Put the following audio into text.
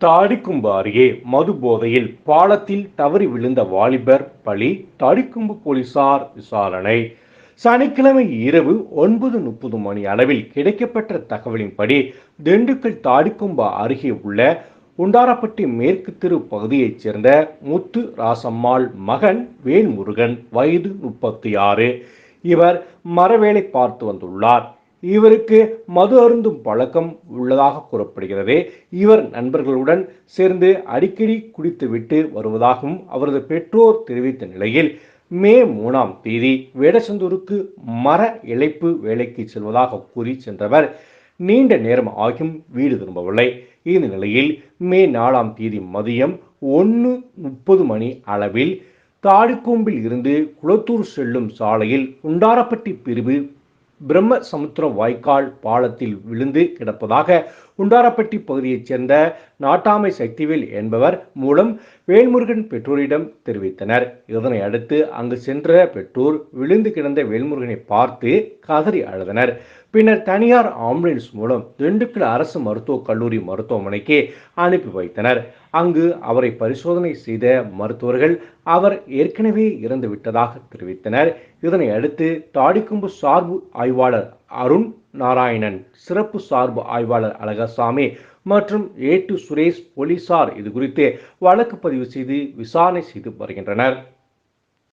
தாடிக்கும்பு அருகே மது போதையில் பாலத்தில் தவறி விழுந்த வாலிபர் பலி தாடிக்கும்பு போலீசார் விசாரணை. சனிக்கிழமை இரவு ஒன்பது முப்பது மணி அளவில் கிடைக்கப்பெற்ற தகவலின்படி திண்டுக்கல் தாடிக்கும்பு அருகே உள்ள உண்டாரப்பட்டி மேற்கு தெரு பகுதியைச் சேர்ந்த முத்து ராசம்மாள் மகன் வேல்முருகன் வயது முப்பத்தி ஆறு. இவர் மரவேலை பார்த்து வந்துள்ளார். இவருக்கு மது அருந்தும் பழக்கம் உள்ளதாக கூறப்படுகிறது. இவர் நண்பர்களுடன் சேர்ந்து அடிக்கடி குடித்துவிட்டு வருவதாகவும் அவரது பெற்றோர் தெரிவித்த நிலையில் மே மூணாம் தேதி வேடச்சந்தூருக்கு மர இழைப்பு வேலைக்கு செல்வதாக கூறி சென்றவர் நீண்ட நேரம் ஆகியும் வீடு திரும்பவில்லை. இந்த நிலையில் மே நாலாம் தேதி மதியம் ஒன்று முப்பது மணி அளவில் தாடிக்கொம்பில் இருந்து குளத்தூர் செல்லும் சாலையில் உண்டாரப்பட்டி பிரிவு பிரம்ம சமுத்திரம் வாய்க்கால் பாலத்தில் விழுந்து கிடப்பதாக உண்டாரப்பட்டி பகுதியைச் சேர்ந்த நாட்டாமை சக்திவேல் என்பவர் மூலம் வேல்முருகன் பெற்றோரிடம் தெரிவித்தனர். இதனை அடுத்து அங்கு சென்ற பெற்றோர் விழுந்து கிடந்த வேல்முருகனை பார்த்து கதறி அழுதனர். பின்னர் தனியார் ஆம்புலன்ஸ் மூலம் திண்டுக்கல் அரசு மருத்துவக் கல்லூரி மருத்துவமனைக்கு அனுப்பி வைத்தனர். அங்கு அவரை பரிசோதனை செய்த மருத்துவர்கள் அவர் ஏற்கனவே இறந்து விட்டதாக தெரிவித்தனர். இதனை அடுத்து தாடிக்கும்பு சார்பு ஆய்வாளர் அருண் நாராயணன் சிறப்பு சார்பு ஆய்வாளர் அழகசாமி மற்றும் ஏ டு சுரேஷ் போலீசார் இது குறித்து வழக்கு பதிவு செய்து விசாரணை செய்து வருகின்றனர்.